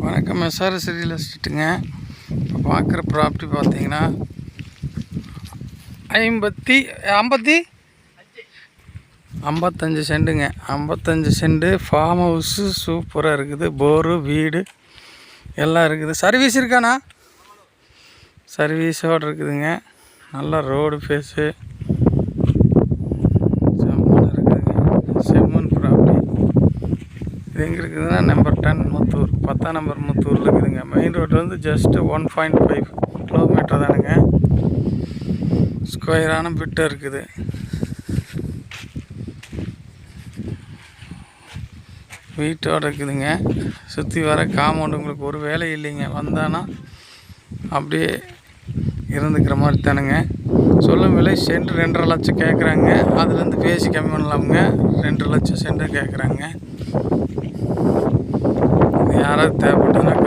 வணக்கம் SRS real எஸ்டேட்டுங்க இப்போ பார்க்குற ப்ராப்பர்ட்டி பார்த்தீங்கன்னா ஐம்பத்தி ஐம்பத்தி? ஐம்பத்தஞ்சு சென்ட்டுங்க ஐம்பத்தஞ்சு சென்ட்டு ஃபார்ம் ஹவுஸு சூப்பராக இருக்குது. போரு வீடு எல்லாம் இருக்குது. சர்வீஸ் இருக்காண்ணா? சர்வீஸோடு இருக்குதுங்க. நல்லா ரோடு ஃபேஸு செம்மன் இருக்குதுங்க செம்மன் ப்ராப்பர்ட்டி இது எங்கே இருக்குதுன்னா நம்பர் டென் முத்தூர். பத்தாம் நம்பர் முத்தூரில் இருக்குதுங்க. மெயின் ரோடு வந்து just one point five kilometre தானுங்க. ஸ்கொயரான பிட்டு இருக்குது. வீட்டோடு இருக்குதுங்க. சுற்றி வர காம்பவுண்டு உங்களுக்கு ஒரு வேலை இல்லைங்க. வந்தானா அப்படியே இருந்துக்கிற மாதிரி தானுங்க. சொல்லும் விலை சென்ட் ரெண்டரை லட்சம் கேட்குறாங்க அதுலேருந்து பேசி கம்மி பண்ணலாமுங்க. ரெண்டு லட்சம் சென்ட் கேட்குறாங்க யாராவது தேவைப்பட்டதுன்னா